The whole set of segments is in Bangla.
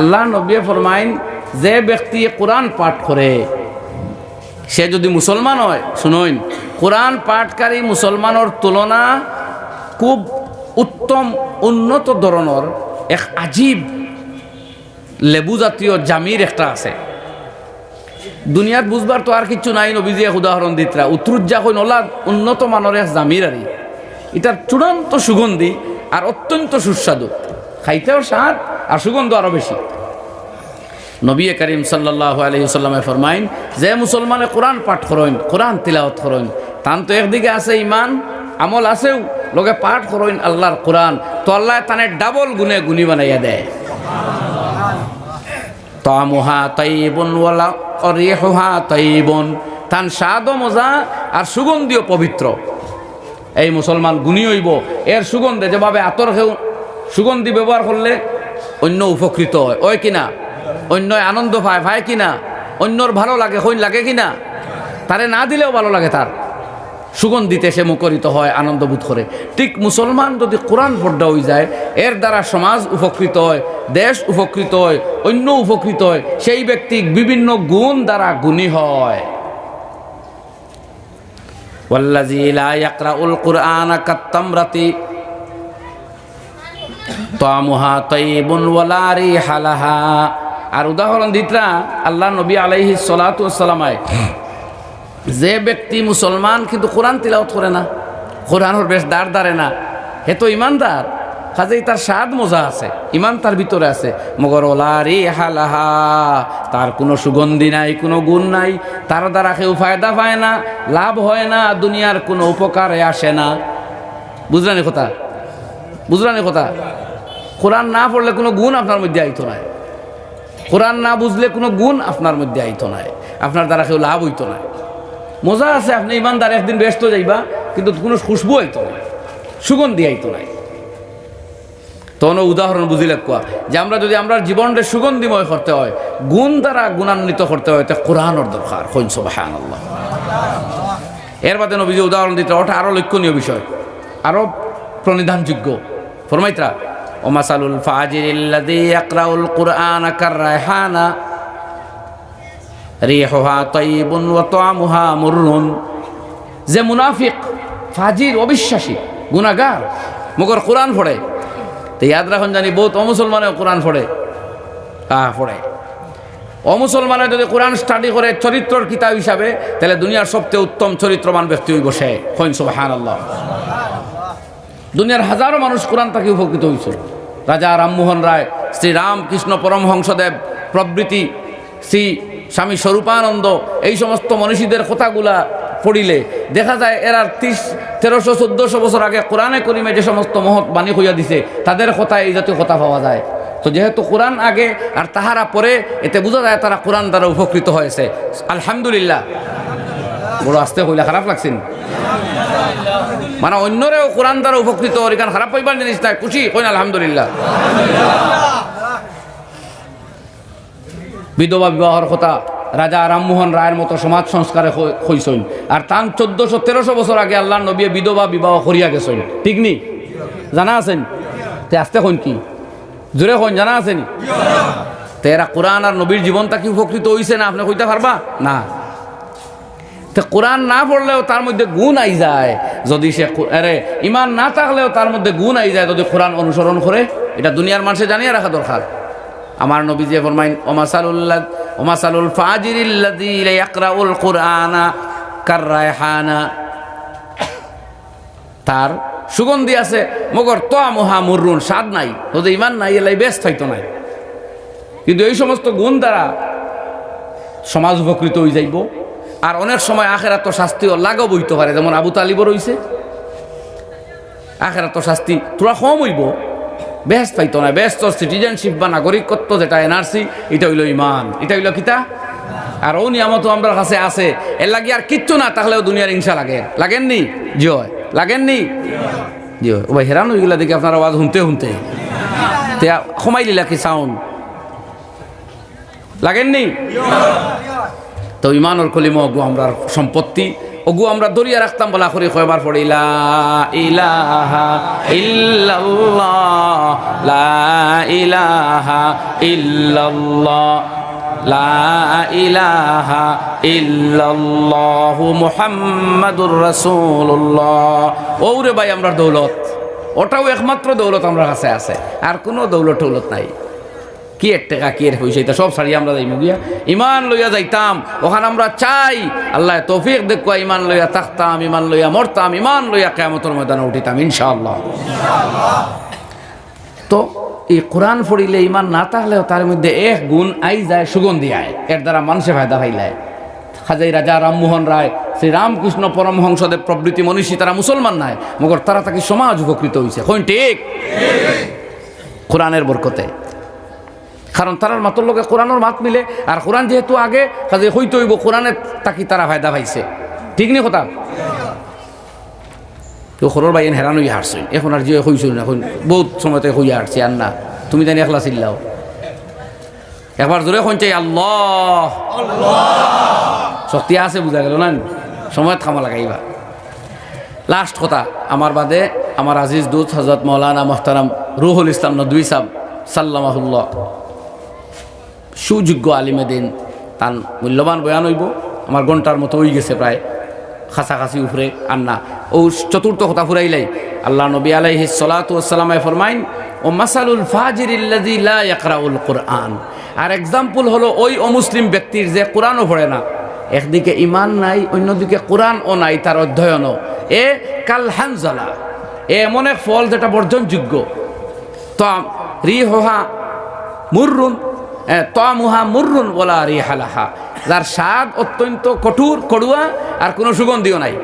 আল্লাহ নবী ফরমাইন, যে ব্যক্তি কোরআন পাঠ করে, সে যদি মুসলমান হয় শুনইন কোরআন পাঠকারী মুসলমানের তুলনা খুব উত্তম, উন্নত ধরনের এক আজীব লেবু জাতীয় জামির একটা আছে। দুনিয়াত বুঝবার তো আর কিছু নাই নবীজি এক উদাহরণ দিতরা উত্তরুজ্জা কই নলা উন্নত মানের এক জামির আরি। এটার চূড়ান্ত সুগন্ধি আর অত্যন্ত সুস্বাদু। খাইতেও স্বাদ আর সুগন্ধ আরও বেশি। নবী করিম সাল্লাহ আলহিসাল্লামে ফরমাইন, যে মুসলমানে কোরআন পাঠ করেন, কোরআন তিলাওত করেন, তান তো একদিকে আছে ইমান আমল আছেও, লোকে পাঠ করেন আল্লাহর কোরআন, তো আল্লাহ তানে ডাবল গুনে গুনি বানাইয়া দেয়। তামুহা তাইবন তাইবন, তান স্বাদ মজা আর সুগন্ধিও পবিত্র। এই মুসলমান গুণী হইব, এর সুগন্ধে যেভাবে আতর খেউ, সুগন্ধি ব্যবহার করলে অন্য উপকৃত হয়। ওই কিনা? অন্য আনন্দ পায় ভাই কিনা? অন্যর ভালো লাগে হইন লাগে কিনা? তারে না দিলেও ভালো লাগে তার। সুগন্ধিতে সে মুখরিত হয়, আনন্দ বোধ করে। ঠিক মুসলমান যদি কোরআন পর্দা হয়ে যায়, এর দ্বারা সমাজ উপকৃত হয়, দেশ উপকৃত হয়, অন্য উপকৃত হয়, সেই ব্যক্তি বিভিন্ন গুণ দ্বারা গুণী হয়। ওয়াল্লাজি লা ইয়াকরাউল কুরআন কাত্তামরাতি হালাহা আর উদাহরণ দিতরা, আল্লাহ নবী আলাইহি সালামায় যে ব্যক্তি মুসলমান কিন্তু কোরআন তিলাওত করে না, কোরআনর বেশ দাঁড় দাঁড়ে না, হে তো ইমানদার, কাজেই তার স্বাদ মজা আছে, ইমান তার ভিতরে আছে। মগর ওলারি হালাহা তার কোনো সুগন্ধি নাই, কোনো গুণ নাই, তার দ্বারা কেউ ফায়দা পায় না, লাভ হয় না, দুনিয়ার কোনো উপকারে আসে না। বুঝলেন কথা? বুঝলেন কথা? কোরআন না পড়লে কোনো গুণ আপনার মধ্যে আইতো নাই। কোরআন না বুঝলে কোনো গুণ আপনার মধ্যে আইতো নাই। আপনার দ্বারা কেউ লাভ হইতো না মজা আছে, আপনি ইমানদার, একদিন ব্যস্ত যাইবা, কিন্তু কোনো খুশবু আইতো নাই। সুগন্ধি আইতো নাই। তখন উদাহরণ বুঝিলে কোয়া, যে আমরা যদি আমরা জীবনটা সুগন্ধিময় করতে হয়, গুণ দ্বারা গুণান্বিত করতে হয়, তা কোরআনের দরকার। হইন সোবাহান আল্লাহ এর বাদে নবী যে উদাহরণ দিতে, ওটা আরও লক্ষণীয় বিষয় আরও প্রণিধানযোগ্য। ফরমাইত্রা ওমাসালুল ফাজিরিল্লাদি আকরাউল কুরআন কার রায়হানা রিহুহা তাইবুন ওয়া তামুহা মুররুন। যে মুনাফিক, ফাজির, অবিশ্বাসী, গুনাহগার মগর কোরআন পড়ে, তো ইয়াদ রাখুন জানি বহুত অমুসলমানেও কোরআন পড়ে। হ্যাঁ পড়ে। অমুসলমানে যদি কোরআন স্টাডি করে চরিত্রর কিতাব হিসাবে, তাহলে দুনিয়ার সবচেয়ে উত্তম চরিত্রবান ব্যক্তি হইব সে। হইন সুবাহান আল্লাহ দুনিয়ার হাজারো মানুষ কোরআন তাকে উপকৃত হয়েছে। রাজা রামমোহন রায়, শ্রী রামকৃষ্ণ পরমহংসদেব, প্রভৃতি শ্রী স্বামী স্বরূপানন্দ, এই সমস্ত মনীষীদের কথাগুলা পড়িলে দেখা যায় এরা ত্রিশ, তেরোশো, চোদ্দোশো বছর আগে কোরআনে করিমে যে সমস্ত মহৎ বাণী হইয়া দিছে, তাদের কথা এই জাতীয় কথা পাওয়া যায়। তো যেহেতু কোরআন আগে আর তাহারা পরে, এতে বোঝা যায় তারা কোরআন দ্বারা উপকৃত হয়েছে। আলহামদুলিল্লাহ। বড় আসতে হইলে খারাপ লাগছেন। মানে অন্যরেও কোরআন দ্বারা উপকৃত এখানে খারাপ পাইবার জিনিস নাই খুশি কইন আলহামদুলিল্লাহ। বিধবা বিবাহর কথা, রাজা রামমোহন রায়ের মতো সমাজ সংস্কারে হইসইন আর তান চোদ্দশো তেরোশো বছর আগে আল্লাহ নবী বিধবা বিবাহ করিয়া গেছেন। ঠিক নি? জানা আছেন? তে আসতে কইন কি? জোরে কইন জানা আছেন তে এরা কোরআন আর নবীর জীবনটা কি উপকৃত হইছে না, আপনি কইতে পারবা? না। তো কোরআন না পড়লেও তার মধ্যে গুণ আই যায়। যদি সে আরে ইমান না থাকলেও তার মধ্যে গুণ আই যায় যদি কোরআন অনুসরণ করে। এটা দুনিয়ার মানুষে জানিয়ে রাখা দরকার। আমার নবী যে ফরমাইন ওমাসালুল্লাহ ওমাসালুল ইয়াকরাউল কুরআনা কাররায়হানা। তার সুগন্ধি আছে, মগর তো মহা মুররুন, স্বাদ নাই। যদি ইমান নাই, এলাই বেশ থাইতো নাই। কিন্তু এই সমস্ত গুণ দ্বারা সমাজ উপকৃত হয়ে যাইব। আর অনেক সময় আখেরা তো শাস্তিও লাগাব হইতে পারে, যেমন আবু তালিবর হইছে আখেরা তো শাস্তি তোরা কম হইব। বেশ পাইতো না বেশ তো সিটিজেনশিপ বা নাগরিকত্ব যেটা এনআরসি এটা হইল ইমান এটা হইল কিতা আর ও নিয়ামত আমার কাছে আছে। এর লাগি আর কিচ্ছু না, তাহলেও দুনিয়ার হিংসা লাগে। লাগেননি? জি হয়। লাগেননি? জি হয়। ও ভাই, হেরান ওইগুলা দেখে আপনার আওয়াজ শুনতে শুনতে। তে দিলা কি সাউন্ড লাগেননি? তো ইমানর কলিম আমরা সম্পত্তি। ওগু আমরা দরিয়া রাখতাম বলা করি কয়বার পড়ি লা, ইলাহা লা, ইলাহা ওরে ভাই আমরা দৌলত। ওটাও একমাত্র দৌলত আমরা কাছে আছে। আর কোনো দৌলত টৌলত নাই। কি এক টাকা, কি এর এটা সব সারিয়ে আমরা যাই মুগিয়া ইমান লইয়া যাইতাম, ওখানে আমরা চাই, আল্লাহ তৌফিক দেখুয়া ইমান লইয়া থাকতাম, ইমান লইয়া মরতাম, ইমান লইয়া কেমতর ময়দানে উঠিতাম, ইনশাআল্লাহ। তো এই কোরআন পড়িলে ইমান না থাকলেও তার মধ্যে এক গুণ আই যায়, সুগন্ধি আয়, এর দ্বারা মানুষে ফায়দা পাইলায় খাজাই রাজা রামমোহন রায়, শ্রী রামকৃষ্ণ পরমহংসদেব প্রভৃতি মনীষী, তারা মুসলমান নাই, মগর তারা তাকে সমাজ উপকৃত হয়েছে হইন ঠিক। কোরআনের বরকতে। কারণ তারার মাতর লোকে কোরআনের মাত মিলে, আর কোরআন যেহেতু আগে, কাজে হইতে হইব কোরআনের তাকি তারা ফায়দা পাইছে। ঠিক নি কথা? তো সরর বাইন হেরান হইয়া হারছই এখন আর যে হইছই না, এখন বহুত সময়তে হইয়া হারছি, আর না। তুমি জানি একলা চিল্লাও। একবার জোরে শুনছে আল্লাহ! শক্তি আছে, বুঝা গেল না? সময় থামা লাগাইবা। লাস্ট কথা আমার বাদে আমার আজিজ দুধ হজরত মৌলানা মোহতারাম রুহুল ইসলাম নদী সাহ সাল্লামাহুল্লাহ। সুযোগ্য আলিমে দিন তার মূল্যবান বয়ান হইব। আমার ঘণ্টার মতো হয়ে গেছে প্রায় খাসাখাসি উপরে আর না ও চতুর্থ কথা ফুরাইলাই আল্লাহ নবী আলাইহি সালাতু ওয়াসসালামে ফরমাইন, ও মাসালুল ফাজিরিল্লাযী লা ইয়াকরাউল কুরআন। আর এক্সাম্পল হলো ওই অমুসলিম ব্যক্তির যে কোরআনও পড়ে না। একদিকে ইমান নাই, অন্যদিকে কোরআনও নাই, তার অধ্যয়নও। এ কাল হানজালা, এ এমন এক ফল যেটা বর্জনযোগ্য। তো রি হোহা মুররুন তমুহা মুররুন বলা রি হালাহা যার স্বাদ অত্যন্ত কঠোর, কড়ুয়া, আর কোনো সুগন্ধিও নাই।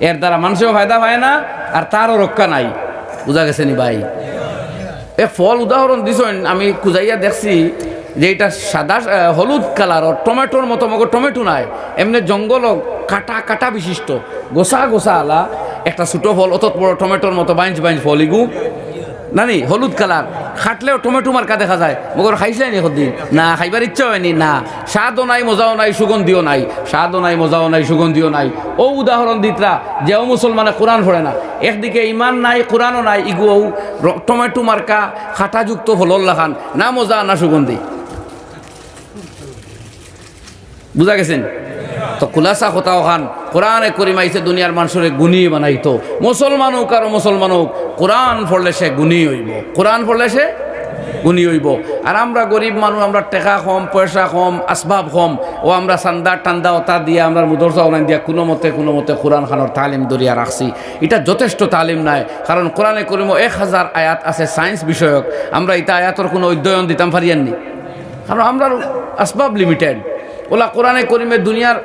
এর দ্বারা মানুষেও ফায়দা হয় না, আর তারও রক্ষা নাই। বুঝা গেছে নি ভাই? এ, ফল উদাহরণ দিছেন, আমি কুজাইয়া দেখছি যে এটা সাদা হলুদ কালার, ও টমেটোর মতো, মগো টমেটো নাই। এমনি জঙ্গল কাটা কাটা বিশিষ্ট। গোসা গোসা আলা। একটা ছোটো ফল অত বড় টমেটোর মতো, বাইঞ্চ বাইঞ্চ ফল, ইগু। নানি, হলুদ কালার। খাটলেও টমেটো মার্কা দেখা যায়। মগর খাইছিলেন নি সদিন না, খাইবার ইচ্ছা হয়নি, না। স্বাদও নাই, মজাও নাই, সুগন্ধিও নাই। স্বাদও নাই, মজাও নাই, সুগন্ধিও নাই। ও উদাহরণ দিতরা যেও মুসলমানে কোরআন পড়ে না। একদিকে ইমান নাই, কোরআনও নাই, ইগু র- টমেটো মার্কা, খাটাযুক্ত ফলল্লা খান। না মজা, না সুগন্ধি। বুঝা গেছেন? তো খুলাসা কোথাও খান কোরআনে করিমাইছে দুনিয়ার মানুষের গুণী বানাইতো। মুসলমান হোক আর মুসলমান হোক কোরআন পড়লে সে গুণী হইব। কোরআন পড়লে সে গুণী হইব। আর আমরা গরিব মানুষ, আমরা টেকা কম, পয়সা কম, আসবাব কম, ও আমরা সান্দা টান্দা ওতা দিয়ে, আমরা মুদরসা ওনান দিয়া কোনো মতে কোনো মতে কোরআন খানোর তালিম দরিয়া রাখছি এটা যথেষ্ট তালিম নাই কারণ কোরআনে করিম এক হাজার আয়াত আছে সায়েন্স বিষয়ক। আমরা এটা আয়াতর কোনো অধ্যয়ন দিতাম পারিয়াননি কারণ আমরা আসবাব লিমিটেড ওলা কোরআনে করিমে দুনিয়ার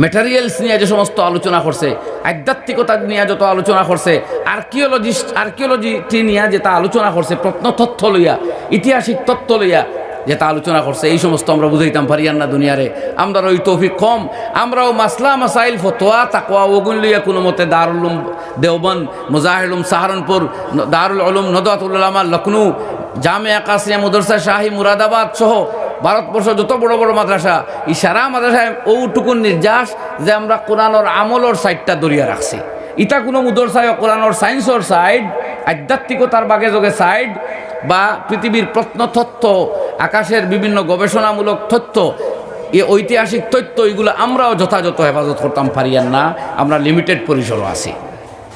মেটারিয়ালস নিয়ে যে সমস্ত আলোচনা করছে, আধ্যাত্মিকতা নিয়ে যত আলোচনা করছে আর্কিওলজিস্ট আর্কিওলজিটি নিয়ে যেটা আলোচনা করছে প্রত্নতথ্য লইয়া, ইতিহাসিক তথ্য লইয়া যেটা আলোচনা করছে, এই সমস্ত আমরা বুঝাইতাম পারিয়ান না দুনিয়ারে। আমরা ওই তৌফিক কম, আমরাও মাসলা মাসাইল ফতোয়া তাকোয়া ওগুন লইয়া কোনো মতে দারুল দেওবন মুজাহিরুম সাহারনপুর, দারুল উলুম নদাতুল্লামা লখনৌ জামে আকাশিয়া মুদরসা শাহী মুরাদাবাদ সহ ভারতবর্ষ যত বড় বড় মাদ্রাসা এই সারা মাদ্রাসায় ওটুকুন নির্যাস যে আমরা কোরআনর আমলর সাইডটা দরিয়া রাখছি। ইটা কোনো মুদরসায় কোরআনর সায়েন্সর সাইড, আধ্যাত্মিকতার বাগে যোগে সাইড, বা পৃথিবীর প্রত্নতত্ত্ব, আকাশের বিভিন্ন গবেষণামূলক তথ্য এই ঐতিহাসিক তথ্য এগুলো আমরাও যথাযথ হেফাজত করতাম পারিয়ান না, আমরা লিমিটেড পরিসরও আছি।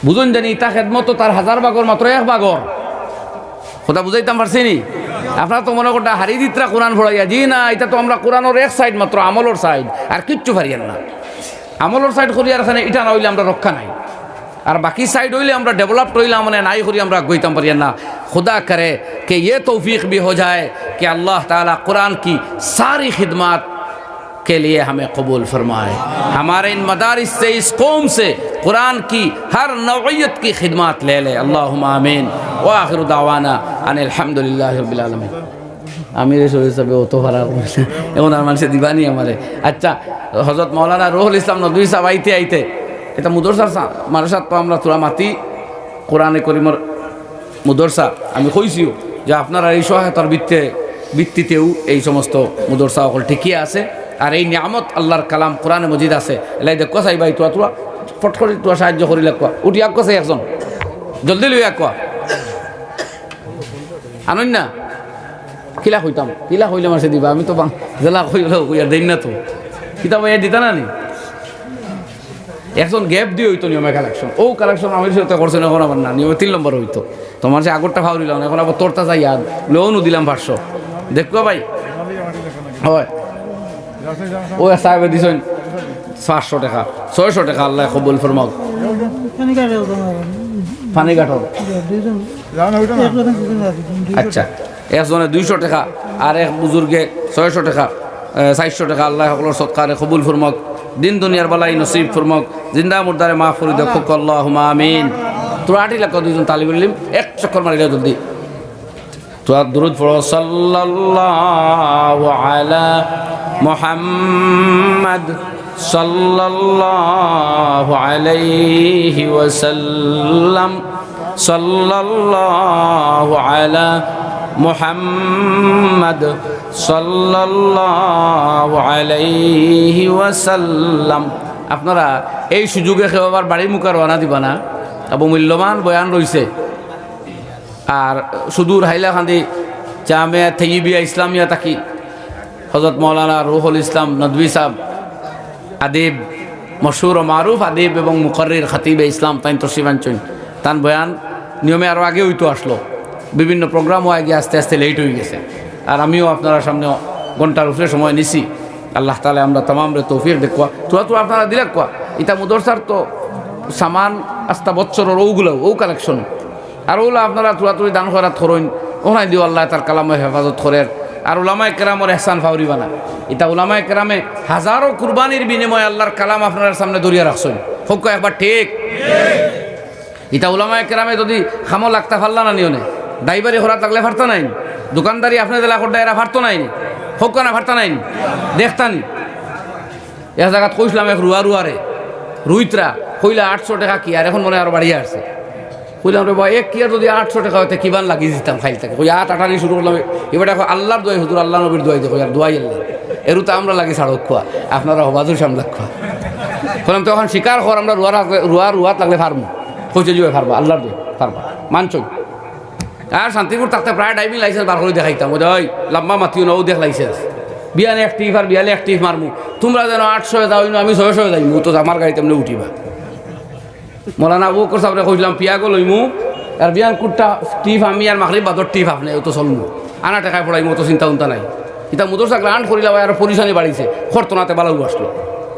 বুঝুন জানি ইতা খেদমতো তার হাজার বাগর মাত্র এক বাগর কথা বুঝাইতাম পারছি নি? আপনারা তো মনে করতে হারি দিতরা কোরআন ফোড়াইয়া, জি না, এটা তো আমরা কোরআনের এক সাইড মাত্র, আমলর সাইড আর কিচ্ছু পারিয়ান না। আমলর সাইড করিয়ার এখানে এটা না হইলে আমরা রক্ষা নাই। আর বাকি সাইড হইলে আমরা ডেভেলপ হইলাম মানে নাই করি আমরা গইতাম পারিয়ান না। খুদা করে, কে ইয়ে তৌফিক বি হো যায় কে আল্লাহ তালা কোরআন কি সারি খিদমাত কে লিয়ে হামে কবুল ফরমায়। হামারে ইন মদারিস সে, ইস কৌম সে قرآن কি, হর نوعیت কি খিদমাত লে লে। اللہ আমিন। ও আখির দাওয়ানা আন আলহামদুলিল্লাহ রবিল আলমী আমি রেসর হিসাবে অত ভাড়া এখন আর মানুষের দিবানি আমারে। আচ্ছা হজরত মৌলানা রুহুল ইসলাম নদী সাহ আইতে আইতে, এটা মুদরসা মানুষের তো আমরা তোরা মাতি। কোরআনে করিমর মুদরসা আমি কইছিও যে আপনারা এই সহায়তার ভিত্তে ভিত্তিতেও এই সমস্ত মুদরসা অকল ঠিকই আছে। আর এই নিয়ামত আল্লাহর কালাম কোরআনে মজিদ আছে। এলাই দেখ কোথায় ভাই, তোরা তোরা ফট করে তোরা সাহায্য করিলে কোয়া। উঠি এক কোথায় একজন। জলদি লই এক কোয়া। আনই না? কিলা হইতাম কিলা হইলে মাসে দিবা? আমি তো জেলা হইলে হইয়া দেই না তো। কিতাব এ দিতা না নি? একজন গ্যাপ দিয়ে হইতো নিয়মে কালেকশন ও কালেকশন আমি সাথে করছে না এখন আবার না। নিয়মে তিন নম্বর হইতো। তোমার সে আগরটা ফাউরিলাম এখন আবার তোরটা যাই ইয়াদ লোনও দিলাম পাঁচশো। দেখব ভাই? হয়। ও সাহেবে দিছেন। পাঁচশো টাকা। ছয়শো টাকা, আল্লাহ কবুল ফরমাও পানি আচ্ছা। একজনে দুইশো টাকা আর এক বুজুর্গে ছয়শো টাকা চারশো টাকা। আল্লাহ সকলের সৎকারে কবুল ফরমক দিন দুনিয়ার বালাই নসিব ফরমক জিন্দা মুর্দারে মা ফরি দেখো আল্লাহ। আমিন। তোরা আটি লাখ দুইজন তালি বললিম এক চক্কর মারিলে জলদি। তোরা দুরুদ পড়ো সাল্লাল্লাহু আলা মুহাম্মদ। সাল্লাল্লাহু আলাইহি ওয়াসাল্লাম সাল্লাল্লাহু আলা মুহাম্মদ সাল্লাল্লাহু আলাইহি ওয়াসাল্লাম। আপনারা এই সুযোগে কেউ আবার বাড়ির মুখে রওনা দিবা না। মূল্যবান বয়ান রয়েছে আর সুদূর হাইলাকান্দি জামিয়া থেইবিয়া ইসলামিয়া তাকি হজরত মৌলানা রুহুল ইসলাম নদী সাহ আদিব মশুর ও মারুফ, আদিব এবং মুকর্রির খাতিবে ইসলাম তাই তসিবাঞ্চন তান বয়ান নিয়মে আরও আগে হইতো আসলো। বিভিন্ন প্রোগ্রামও আগে আস্তে আস্তে লেট হয়ে গেছে। আর আমিও আপনারা সামনে ঘণ্টার উপরে সময় নিছি। আল্লাহ তালে আমরা তামাম রে দেখুয়া তোরা তো আপনারা দিলে কোয়া। ইটা মুদরসার তো সামান আস্তা বৎসরের ওগুলো ও কালেকশন আর ওলা আপনারা তোরা তুই দান করার থরইন। ওনাই দিও আল্লাহ তার কালামে হেফাজত করেন আর উলামায় কেরামর এহসান ফাউরিবা না। এটা উলামায় কেরামে হাজারো কুরবানির বিনিময়ে আল্লাহর কালাম আপনার সামনে দরিয়া রাখছেন। হোক একবার ঠিক? এটা উলামায় কেরামে যদি খামো লাগতা ফাল্লা না নিও ড্রাইভারি হরা থাকলে ফারতা নাই দোকানদারি আপনার জেলা করতে এরা ফারতো নাই হোক না ফারতা নাই দেখতানি এক জায়গাত কইসলাম এক রুয়া রুয়ারে। রুইতরা কইলা আটশো টাকা কি? আর এখন মনে হয় আরও বাড়িয়ে আসছে। কইলাম রে বা এক কিয়ার যদি আটশো টাকা হইতে কিবান লাগিয়ে দিতাম খাইল থেকে? কই আট আটানি শুরু করলাম। এবার দেখো, আল্লাহর দোয়াই হুজুর আল্লাহ নবীর দোয়াই দেখো আর দোয়াই আল্লাহ। এরু তো আমরা লাগি ছাড়ক খোয়া, আপনারা হবাজুর সামলাক খোয়া। বললাম তো এখন শিকার কর আমরা রুয়া রুয়া, রুয়াত লাগলে ফার্মু। কইছে জুয়ে ফারবা আল্লাহর দোয় ফারবা মানছই আর শান্তিপুর থাকতে প্রায় ড্রাইভিং লাইসেন্স বার করে দেখাইতাম। ওই ওই লম্বা মাতিও নও দেখ লাইসেন্স। বিয়ালে একটিভ আর বিয়ালে একটিভ মারমু। তোমরা যেন আটশো যাও, আমি ছয়শো যাইমু তো আমার গাড়িতে এমনি উঠিবা। মৌলানা ও করছে আপনি কইলাম পিয়াগো লইমু আর বিয়ান কুটটা টিপ আমি আর মাখলি বাদর টিপ আপনি ও তো চলমু। আনা টাকায় পড়াইমু তো চিন্তা উন্তা নাই। এটা মুদরসা গ্রান্ট করিলাম আর পরিশানি বাড়িছে খরতনাতে বালাউ আসলো।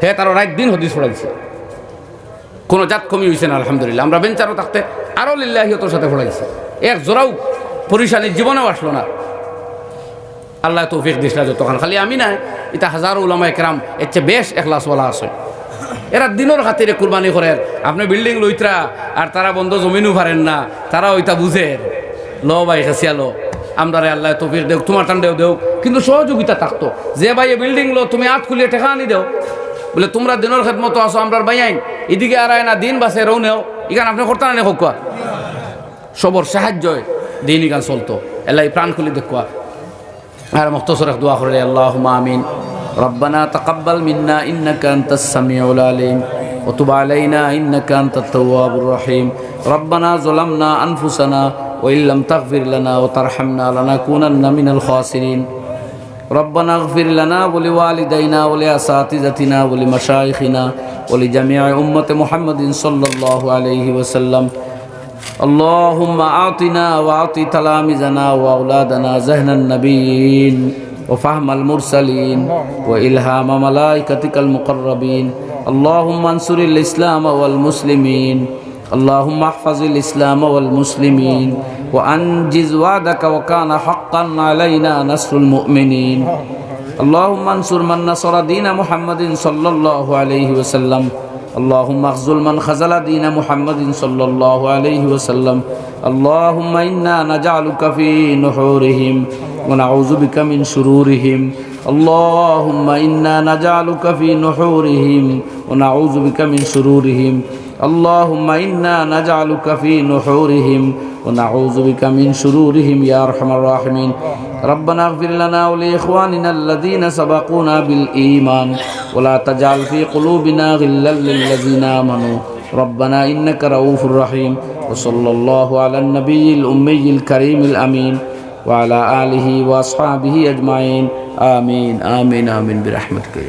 হে তার রাত দিন হদিস পড়াইছে কোনো জাত কমি হয়েছে না, আলহামদুলিল্লাহ। আমরা বেঞ্চারও থাকতে আরও লিল্লাহিয়তর সাথে পড়াইছে এক জোরাও পরিশানির জীবনেও আসলো না। আল্লাহ তৌফিক দিসলা যতক্ষণ খালি আমি না এটা হাজারো উলামা একরাম এর চেয়ে বেশ একলাসওয়ালা আছে। এরা দিনের খাতিরে কুরবানি করেন। আপনি বিল্ডিং লইতরা আর তারা বন্ধ জমিনও পারেন না তারা ওইটা বুঝে। ল ভাই খাসিয়ালো আমরা আল্লাহ তৌফিক দেও তোমার টান দেও কিন্তু সহযোগিতা থাকতো। যে ভাই বিল্ডিং লো, তুমি হাত খুলিয়ে টেকা আনি দেও। বলে, তোমরা দিনের খেদমতো আসো আমরা ভাই আইন। এদিকে আর আয় না, দিন বাসে রৌ নেও। ইখান আপনি করতে না হোক সবর, সাহায্য দিন ইখান চলতো। এলাই প্রাণ খুলি দেখুয়া আর মখতসর দোয়া করে আল্লাহ আমিন। ربنا تقبل منا إنك أنت السميع العليم وتب علينا إنك أنت التواب الرحيم ربنا ظلمنا أنفسنا وإن لم تغفر لنا وترحمنا لنكونن من الخاسرين ربنا اغفر لنا ولوالدينا ولأساتذتنا ولمشايخنا ولجميع أمة محمد صلى الله عليه وسلم اللهم أعطنا وأعط تلامذنا وأولادنا ذهن النبيين وفهم المرسلين وإلهام ملائكتك المقربين اللهم انصر الإسلام والمسلمين اللهم احفظ الإسلام والمسلمين وأنجز وعدك وكان حقا علينا نصر المؤمنين اللهم انصر من نصر دين محمد صلى الله عليه وسلم اللهم اخذل من خذل دين محمد صلى الله عليه وسلم اللهم إنا نجعلك في نحورهم ونعوذ بك من شرورهم. اللهم إنا نجعلك في نحورهم. ونعوذ بك من شرورهم. اللهم إنا نجعلك في نحورهم. ونعوذ بك من شرورهم يا أرحم الراحمين. ربنا اغفر لنا ولإخواننا الذين سبقونا بالإيمان. ولا تجعل في قلوبنا غلا للذين آمنوا. ربنا إنك رؤوف رحيم. وصلى الله على النبي الأمي الكريم الأمين. ওয়ালা আলিহি ওয়াসহাবিহি আজমাইন। আমিন আমিন আমিন বিরাহমত কে